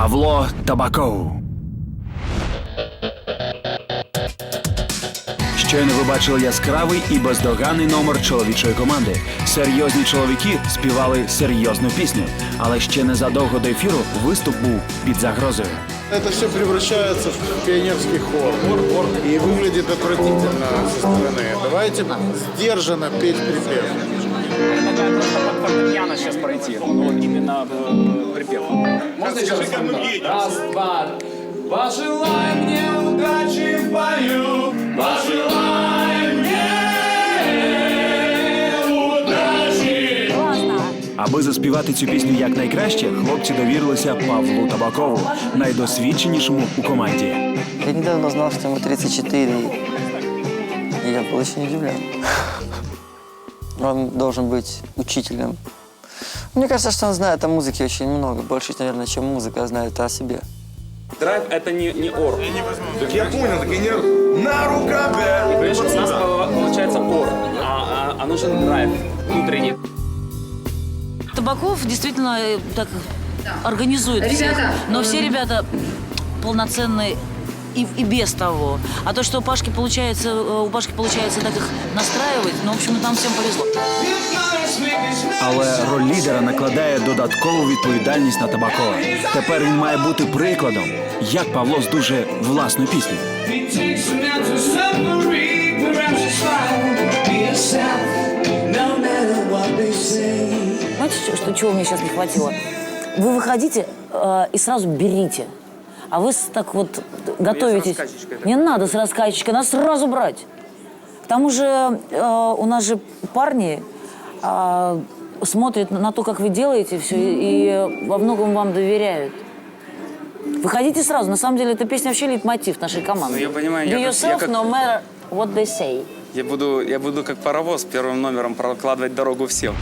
Павло Табаков. Щойно ви бачили яскравий і бездоганний номер чоловічої команди. Серйозні чоловіки співали серйозну пісню, але ще незадовго до ефіру виступ був під загрозою. Это все превращается в пионерский хор. И выглядит отвратительно со стороны. Давайте сдержанно петь припев. Предлагаю просто под фортепиано сейчас пройти. Ну, вот именно э, припев. Можно еще раз? Раз, два. Пожелай мне удачи в бою, пожелай мне удачи. Аби заспівати цю пісню якнайкраще, хлопці довірилися Павлу Табакову, найдосвідченішому у команді. Я недавно узнал, что ему 34, и я был очень удивлен. Он должен быть учителем. Мне кажется, что он знает о музыке очень много, больше, наверное, чем музыка знает о себе. Драйв это не, не ор. Так я понял, так и не на рукаве. Понимаешь, у нас э, получается ор, а, а- а нужен драйв внутренний. Табаков действительно э, так организует всех. Но все ребята полноценные и, и без того. А то, что у Пашки получается, э, у Пашки получается так их настраивать, ну, в общем, нам всем повезло Але роль лідера накладає додаткову відповідальність на Табакова. Тепер він має бути прикладом, як Павло здужує власну пісню. Знаете, что, что- чего мне сейчас не хватило? Вы выходите э, и сразу берите. А вы с- так вот готовитесь. раскачечкой, да. Не надо с раскачечкой, надо сразу брать. К тому же э, у нас же парни э, смотрят на то, как вы делаете все, и, и во многом вам доверяют. Выходите сразу. На самом деле, эта песня вообще лейтмотив нашей команды. Ну, я понимаю, Do я как- я yourself, как- no matter what they say. Я буду, я буду как паровоз первым номером прокладывать дорогу всем.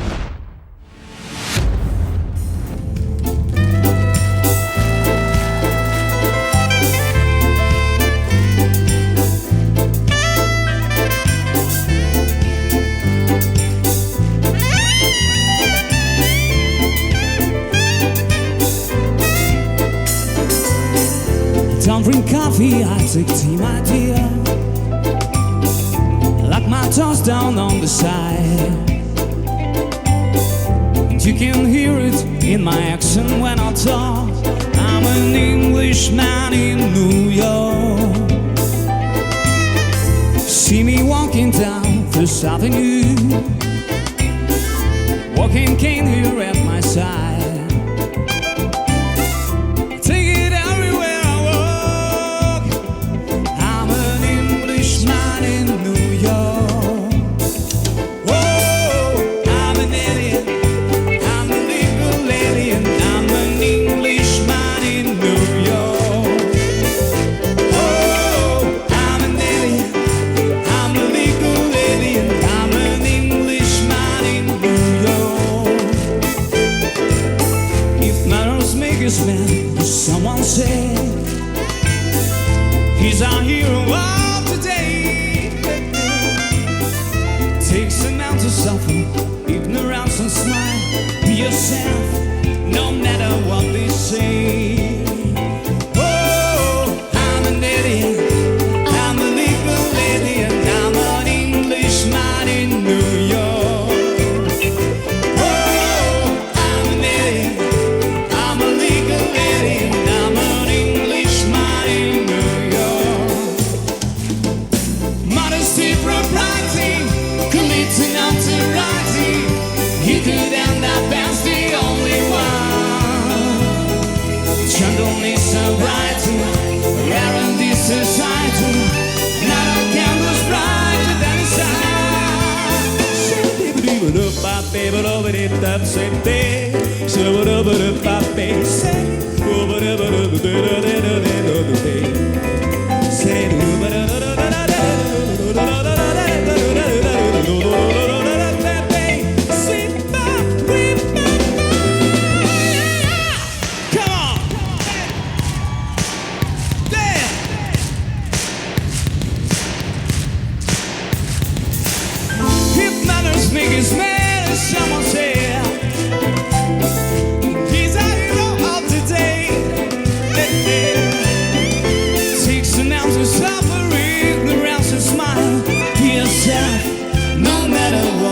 Take tea, my dear. Lock my toes down on the side. And you can hear it in my accent when I talk. I'm an Englishman in New York. See me walking down First Avenue. Walking cane here at my side. Yourself, Sente,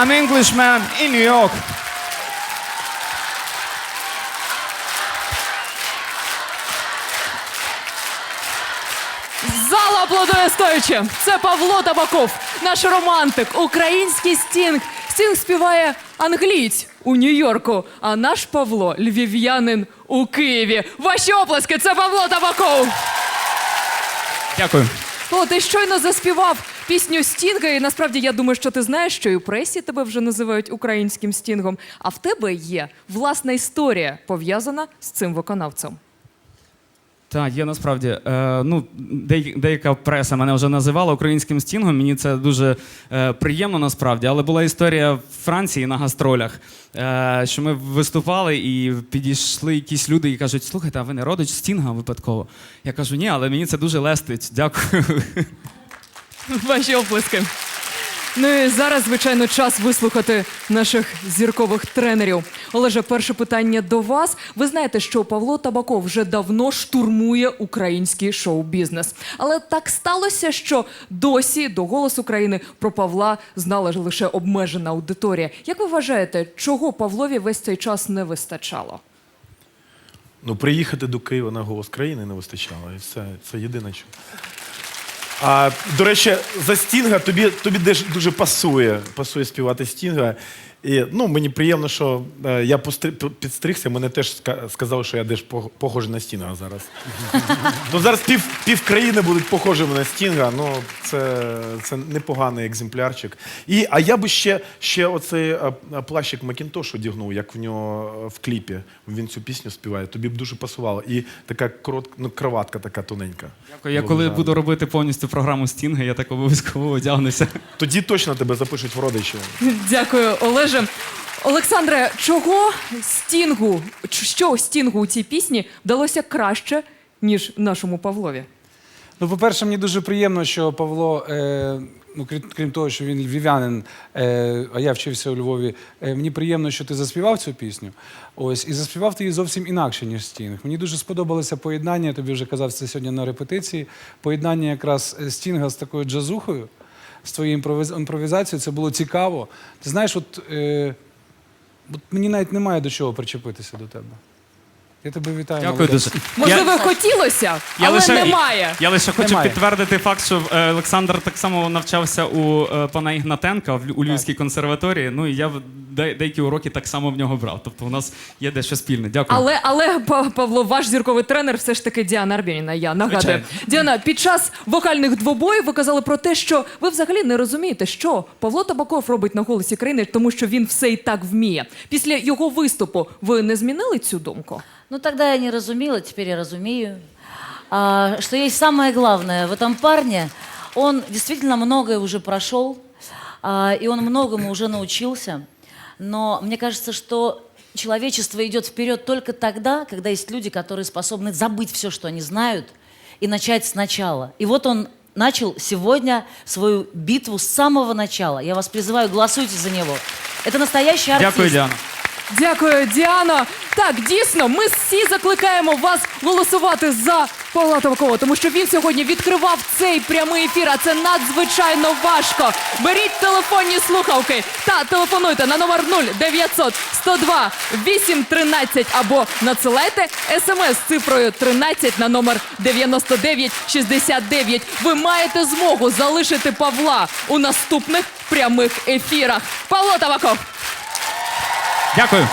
I'm Englishman in New York. Зал аплодує стоячи. Це Павло Табаков, наш романтик, український стінг. Стінг співає англієць у Нью-Йорку, а наш Павло львів'янин у Києві. Ваші оплески, це Павло Табаков. Дякую. О, ти щойно заспівав пісню Стінга, і насправді я думаю, що ти знаєш, що і у пресі тебе вже називають українським стінгом. А в тебе є власна історія пов'язана з цим виконавцем. Так, є насправді. Е, ну, деяка преса мене вже називала українським стінгом. Мені це дуже е, приємно насправді. Але була історія в Франції на гастролях, е, що ми виступали і підійшли якісь люди і кажуть: слухайте, а ви не родич стінга випадково? Я кажу, ні, але мені це дуже лестить. Дякую. Ваші оплески. Ну і зараз, звичайно, час вислухати наших зіркових тренерів. Олеже, перше питання до вас. Ви знаєте, що Павло Табаков вже давно штурмує український шоу-бізнес. Але так сталося, що досі до «Голос України» про Павла знала лише обмежена аудиторія. Як ви вважаєте, чого Павлові весь цей час не вистачало? Ну, приїхати до Києва на голос країни не вистачало. І все. Це єдине що. А, до речі, за Стінга тобі, тобі дуже, пасує, пасує співати Стінга. І, ну, мені приємно, що е, я постри, підстригся, мене теж ска- сказали, що я теж пох- похожий на Стінга зараз. ну, зараз пів, пів країни будуть похожими на Стінга, ну це, це непоганий екземплярчик. І, а я би ще, ще оцей е, е, плащик Макінтош одягнув, як в нього е, в кліпі. Він цю пісню співає. Тобі б дуже пасувало. І така коротка, ну, кроватка така тоненька. Дякую. Я коли буду робити повністю програму стінга, я так обов'язково одягнуся. Тоді точно тебе запишуть в родичі. Дякую, Олеже. Олександре, чого стінгу, що стінгу у цій пісні вдалося краще, ніж нашому Павлові? Ну, по-перше, мені дуже приємно, що Павло, е, ну, крім, крім того, що він львів'янин, е, а я вчився у Львові, е, мені приємно, що ти заспівав цю пісню. Ось, і заспівав ти її зовсім інакше, ніж Стінг. Мені дуже сподобалося поєднання, я тобі вже казав це сьогодні на репетиції. Поєднання якраз е, Стінга з такою джазухою, з твоєю імпровіз- імпровізацією. Це було цікаво. Ти знаєш, от, е, от мені навіть немає до чого причепитися до тебе. Я тебе вітаю. Дякую дуже. Можливо, Я- хотілося, Я але лише, немає. Я лише хочу Немає. підтвердити факт, що е, Олександр так само навчався у е, пана Ігнатенка в Лю- у Львівській консерваторії. Ну і я в- де- деякі уроки так само в нього брав. Тобто у нас є дещо спільне. Дякую. Але, але Па- Павло, ваш зірковий тренер все ж таки Діана Арбєніна, я нагадую. Звичайно. Діана, під час вокальних двобоїв ви казали про те, що ви взагалі не розумієте, що Павло Табаков робить на голосі країни, тому що він все і так вміє. Після його виступу ви не змінили цю думку? Ну тогда я не разумела, теперь я разумею. А, что есть самое главное в этом парне, он действительно многое уже прошел, а, и он многому уже научился. Но мне кажется, что человечество идет вперед только тогда, когда есть люди, которые способны забыть все, что они знают, и начать сначала. И вот он начал сегодня свою битву с самого начала. Я вас призываю, голосуйте за него. Это настоящий артист. Дякую, Діана. Дякую, Діано. Так, дійсно, ми всі закликаємо вас голосувати за Павла Табакова, тому що він сьогодні відкривав цей прямий ефір, а це надзвичайно важко. Беріть телефонні слухавки та телефонуйте на номер 0900 102 813 або надсилайте смс з цифрою 13 на номер 9969. Ви маєте змогу залишити Павла у наступних прямих ефірах. Павло Табаков! Дякую.